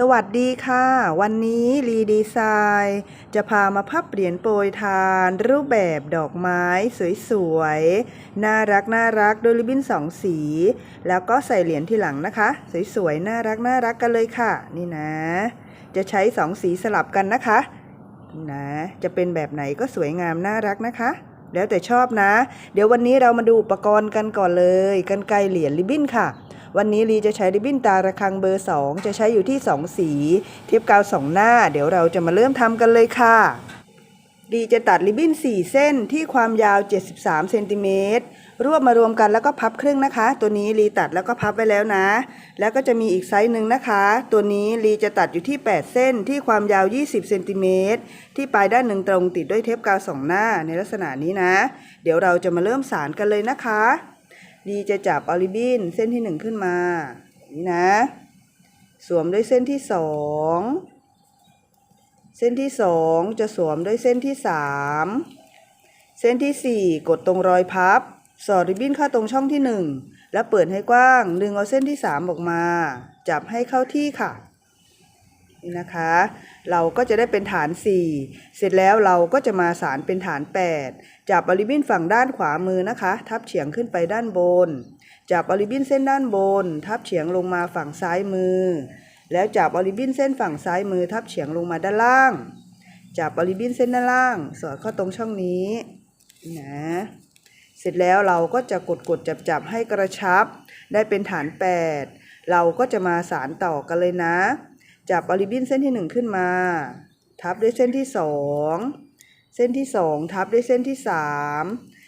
สวัสดีค่ะ วันนี้รีดีไซน์จะพามาพับเหรียญโปรยทาน รูปแบบดอกไม้สวยๆ น่ารักน่ารักด้วยริบบิ้นสองสี แล้วก็ใส่เหรียญที่หลังนะคะ สวยๆ น่ารักน่ารักกันเลยค่ะ นี่นะ จะใช้สองสีสลับกันนะคะนี่นะจะเป็นแบบไหนก็สวยงามน่ารักนะคะ แล้วแต่ชอบนะ เดี๋ยววันนี้เรามาดูอุปกรณ์กันก่อนเลยกันไกลเหรียญริบบิ้นค่ะ วันนี้ลีจะใช้ริบบิ้นตาระคังเบอร์ 2 จะใช้อยู่ที่ 2 สีเทปกาว 2 หน้า เดี๋ยวเราจะมาเริ่มทำกันเลยค่ะลีจะตัดริบบิ้น 4 เส้นที่ความยาว 73เซนติเมตรรวบมารวมกันแล้วก็พับครึ่งนะคะ ตัวนี้ลีตัดแล้วก็พับไว้แล้วนะ แล้วก็จะมีอีกไซส์หนึ่งนะคะ ตัวนี้ลีจะตัดอยู่ที่ 8 เส้นที่ความยาว 20เซนติเมตรที่ปลายด้านหนึ่งตรงติดด้วยเทปกาว2หน้าในลักษณะนี้นะ เดี๋ยวเราจะมาเริ่มสารกันเลยนะคะ ดีจะจับออริบินเส้นที่หนึ่งขึ้นมา นี่นะ สวมด้วยเส้นที่สองเส้นที่สองจะสวมด้วยเส้นที่สามเส้นที่สี่กดตรงรอยพับ สอดริบบิ้นเข้าตรงช่องที่หนึ่งแล้วเปิดให้กว้าง ดึงเอาเส้นที่สามออกมา จับให้เข้าที่ค่ะ นี่นะคะ เราก็จะได้เป็นฐาน 4 เสร็จแล้วเราก็จะมาสารเป็นฐาน 8 จับอลิบินฝั่งด้านขวามือนะคะ ทับเฉียงขึ้นไปด้านบน จับอลิบินเส้นด้านบน ทับเฉียงลงมาฝั่งซ้ายมือ แล้วจับอลิบินเส้นฝั่งซ้ายมือ ทับเฉียงลงมาด้านล่าง จับอลิบินเส้นด้านล่าง สอดเข้าตรงช่องนี้นะเสร็จแล้วเราก็จะกดกดจับจับให้กระชับ ได้เป็นฐาน 8 เราก็จะมาสารต่อกันเลยนะ จับอริบินเส้นที่ 1 ขึ้นมา ทับด้วยเส้นที่ 2 เส้นที่ 2 ทับด้วยเส้นที่ 3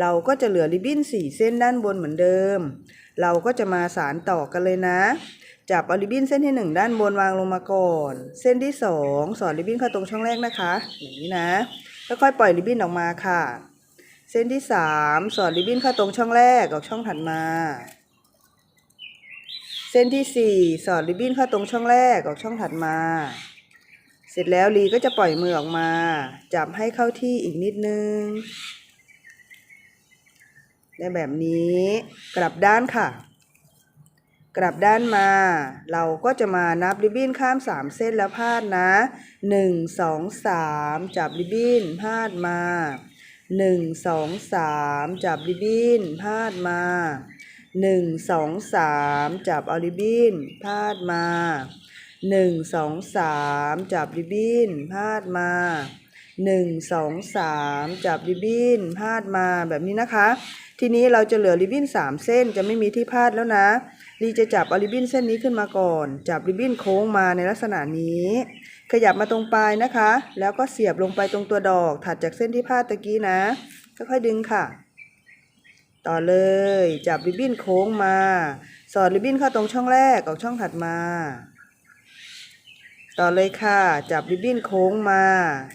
เราก็จะเหลือริบบิ้น4 เส้นด้านบนเหมือนเดิม เราก็จะมาสารต่อกันเลยนะ จับเอาริบบิ้นเส้นที่ 1 ด้านบนวางลงมาก่อน เส้นที่ 2 สอดริบบิ้นเข้าตรงช่องแรกนะคะอย่างนี้นะแล้วค่อยปล่อยริบบิ้นออกมาค่ะ เส้นที่ 3 สอดริบบิ้นเข้าตรงช่องแรกออกช่องถัดมา เส้นที่ 4 สอดริบบิ้นเข้าตรงช่องแรกออกช่องถัดมา เสร็จแล้วลีก็จะปล่อยมือออกมา จับให้เข้าที่อีกนิดนึง ได้แบบนี้ กลับด้านค่ะ กลับด้านมา เราก็จะมานับริบบิ้นข้าม 3 เส้นแล้วพาดนะ 1 2 3 จับริบบิ้นพาดมา1 2 3จับริบบิ้นพาดมา1 2 3จับเอาริบบิ้นพาดมา1 2 3จับริบบิ้นพาดมา1 2 3จับริบบิ้นพาดมาแบบนี้นะคะ ทีนี้เราจะเหลือริบบิ้น3 เส้นจะไม่มีที่พาดแล้วนะลีจะจับเอาริบบิ้นเส้นนี้ขึ้นมาก่อน จับริบบิ้นโค้งมาในลักษณะนี้ ขยับมาตรงปลายนะคะ แล้วก็เสียบลงไปตรงตัวดอก ถัดจากเส้นที่พาดตะกี้นะค่อยๆดึงค่ะ ต่อเลย จับริบบิ้นโค้งมา สอดริบบิ้นเข้าตรงช่องแรกออกช่องถัดมา ต่อเลยค่ะ จับริบบิ้นโค้งมา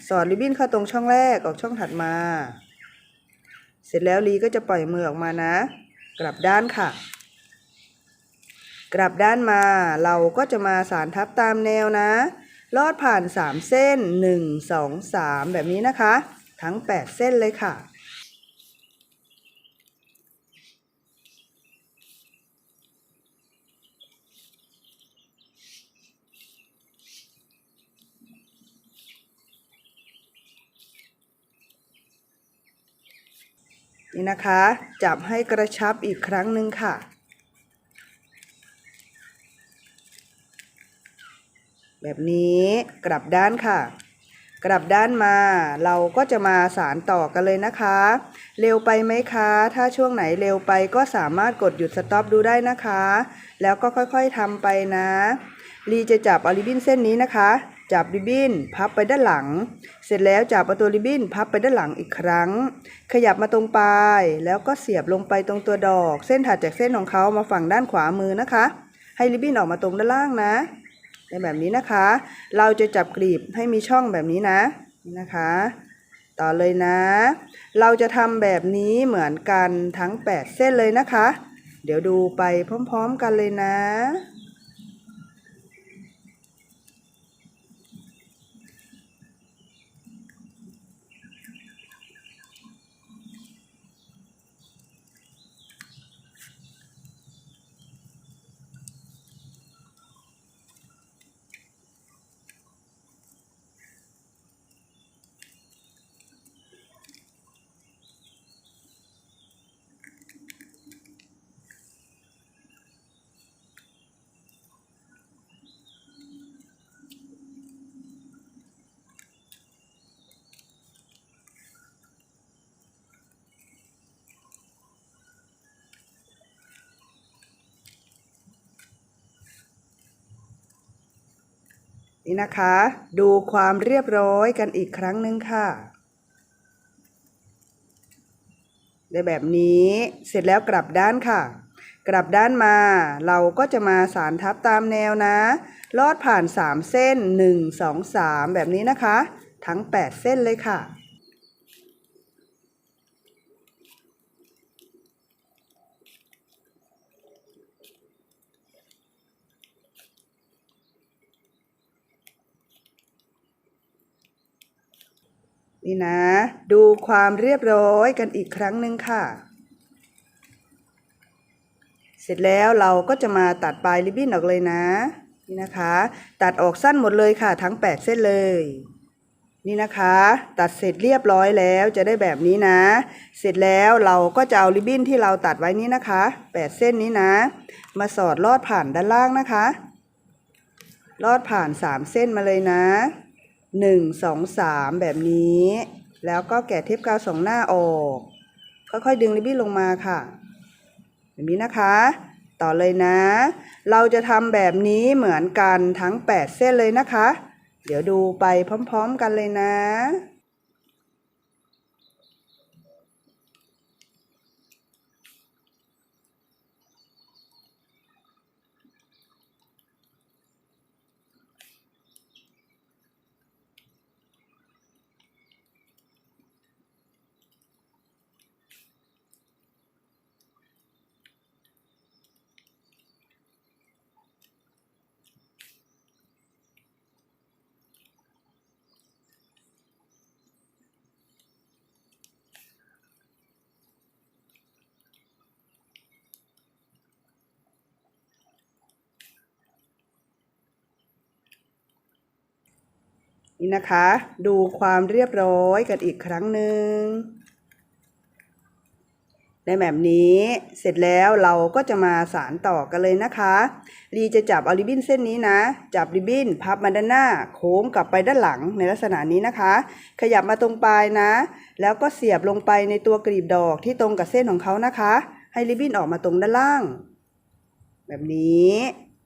สอดริบบิ้นเข้าตรงช่องแรกออกช่องถัดมา เสร็จแล้วลีก็จะปล่อยมือออกมานะ กลับด้านค่ะ กลับด้านมาเราก็จะมาสารทับตามแนวนะ ลอดผ่าน 3 เส้น 1 2 3 แบบนี้นะคะ ทั้ง 8 เส้นเลยค่ะ นี่นะคะ จับให้กระชับอีกครั้งหนึ่งค่ะ แบบนี้กลับด้านค่ะ กลับด้านมาเราก็จะมาสารต่อกันเลยนะคะ เร็วไปไหมคะ ถ้าช่วงไหนเร็วไปก็สามารถกดหยุดสต็อปดูได้นะคะ แล้วก็ค่อยๆทำไปนะลีจะจับอาริบินเส้นนี้นะคะ จับริบบิ้นพับไปด้านหลัง เสร็จแล้วจับเอาตัวริบบิ้นพับไปด้านหลังอีกครั้ง ขยับมาตรงปลายแล้วก็เสียบลงไปตรงตัวดอก เส้นถัดจากเส้นของเขามาฝั่งด้านขวามือนะคะ ให้ริบบิ้นออกมาตรงด้านล่างนะในแบบนี้นะคะ เราจะจับกลีบให้มีช่องแบบนี้นะนี่นะคะ ต่อเลยนะ เราจะทำแบบนี้เหมือนกันทั้ง 8 เส้นเลยนะคะ เดี๋ยวดูไปพร้อม ๆ กันเลยนะ นี่นะคะ ดูความเรียบร้อยกันอีกครั้งหนึ่งค่ะ ได้แบบนี้เสร็จแล้วกลับด้านค่ะ กลับด้านมา เราก็จะมาสารทับตามแนวนะ ลอดผ่าน 3 เส้น 1 2 3 แบบนี้นะคะ ทั้ง 8 เส้นเลยค่ะ นี่นะ ดูความเรียบร้อยกันอีกครั้งหนึ่งค่ะ เสร็จแล้วเราก็จะมาตัดปลายริบบิ้นออกเลยนะนี่นะคะ ตัดออกสั้นหมดเลยค่ะ ทั้ง 8 เส้นเลย นี่นะคะ ตัดเสร็จเรียบร้อยแล้วจะได้แบบนี้นะ เสร็จแล้วเราก็จะเอาริบบิ้นที่เราตัดไว้นี้นะคะ 8 เส้นนี้นะ มาสอดลอดผ่านด้านล่างนะคะ ลอดผ่าน 3 เส้นมาเลยนะ 1 2 3 แบบนี้ แล้วก็แกะเทปกาวสองหน้าออก ค่อยๆดึงริบบิ้นลงมาค่ะ แบบนี้นะคะ ต่อเลยนะ เราจะทำแบบนี้เหมือนกันทั้ง 8 เส้นเลยนะคะ เดี๋ยวดูไปพร้อมๆกันเลยนะ นี่นะคะ ดูความเรียบร้อยกันอีกครั้งหนึ่งในแบบนี้เสร็จแล้วเราก็จะมาสารต่อกันเลยนะคะรีจะจับเอาริบบิ้นเส้นนี้นะ จับริบบิ้นพับมาด้านหน้า โค้งกลับไปด้านหลังในลักษณะนี้นะคะ ขยับมาตรงปลายนะ แล้วก็เสียบลงไปในตัวกลีบดอกที่ตรงกับเส้นของเขานะคะ ให้ริบบิ้นออกมาตรงด้านล่าง แบบนี้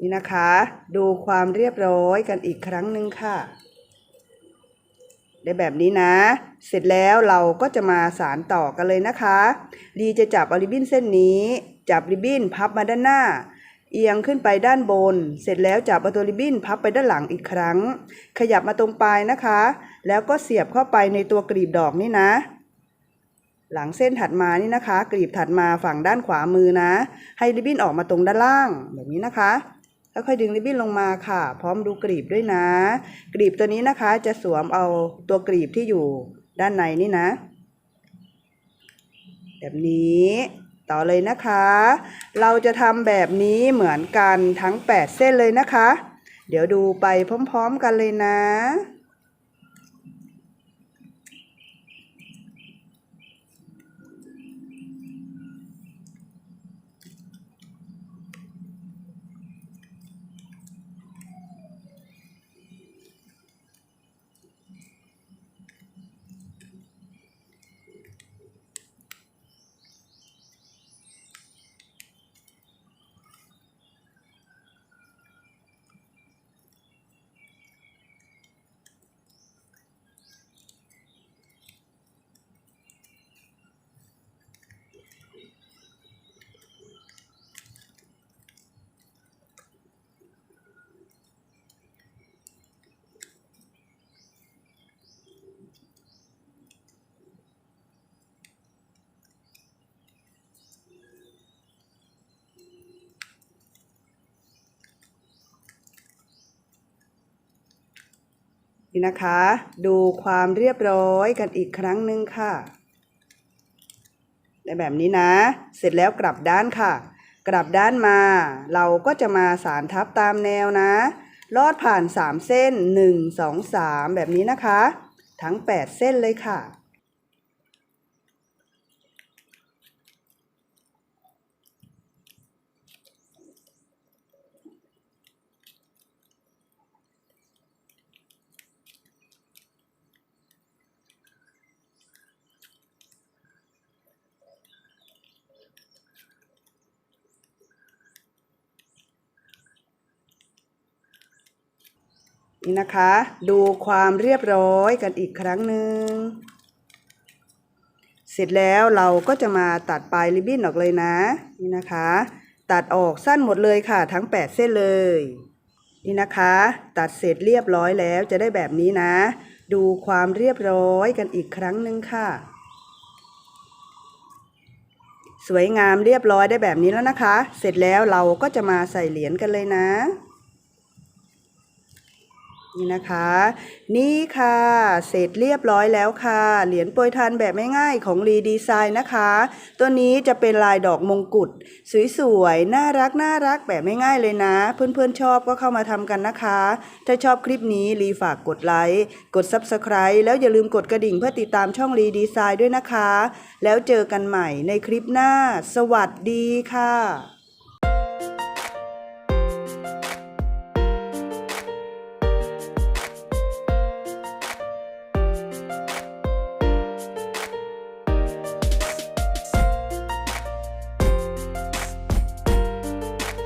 นี่นะคะ ดูความเรียบร้อยกันอีกครั้งหนึ่งค่ะ ได้แบบนี้นะ เสร็จแล้วเราก็จะมาสารต่อกันเลยนะคะ ดีจะจับริบบิ้นเส้นนี้ จับริบบิ้นพับมาด้านหน้า เอียงขึ้นไปด้านบน เสร็จแล้วจับเอาตัวริบบิ้นพับไปด้านหลังอีกครั้ง ขยับมาตรงปลายนะคะ แล้วก็เสียบเข้าไปในตัวกลีบดอกนี่นะหลังเส้นถัดมานี่นะคะกลีบถัดมาฝั่งด้านขวามือนะ ให้ริบบิ้นออกมาตรงด้านล่างแบบนี้นะคะ แล้วค่อยดึงริบบิ้นลงมาค่ะ พร้อมดูกรีบด้วยนะ กรีบตัวนี้นะคะจะสวมเอาตัวกรีบที่อยู่ด้านในนี่นะ แบบนี้ต่อเลยนะคะ เราจะทำแบบนี้เหมือนกันทั้ง 8 เส้นเลยนะคะ เดี๋ยวดูไปพร้อม ๆ กันเลยนะ นี่นะคะ ดูความเรียบร้อยกันอีกครั้งหนึ่งค่ะในแบบนี้นะ เสร็จแล้วกลับด้านค่ะ กลับด้านมา เราก็จะมาสารทับตามแนวนะ ลอดผ่าน 3 เส้น 1 2 3 แบบนี้นะคะ ทั้ง 8 เส้นเลยค่ะ นี่นะคะ ดูความเรียบร้อยกันอีกครั้งหนึ่ง เสร็จแล้วเราก็จะมาตัดปลายริบบิ้นออกเลยนะ นี่นะคะ ตัดออกสั้นหมดเลยค่ะ ทั้ง 8 เส้นเลย นี่นะคะ ตัดเสร็จเรียบร้อยแล้วจะได้แบบนี้นะ ดูความเรียบร้อยกันอีกครั้งหนึ่งค่ะ สวยงามเรียบร้อยได้แบบนี้แล้วนะคะ เสร็จแล้วเราก็จะมาใส่เหรียญกันเลยนะ นี่นะคะ นี่ค่ะ เสร็จเรียบร้อยแล้วค่ะ เหรียญโปรยทานแบบง่ายๆของรีดีไซน์นะคะ ตัวนี้จะเป็นลายดอกมงกุฎสวยๆ น่ารักน่ารักแบบง่ายๆเลยนะ เพื่อนๆชอบก็เข้ามาทำกันนะคะ ถ้าชอบคลิปนี้รีฝากกดไลค์กด Subscribe แล้วอย่าลืมกดกระดิ่งเพื่อติดตามช่องรีดีไซน์ด้วยนะคะ แล้วเจอกันใหม่ในคลิปหน้า สวัสดีค่ะ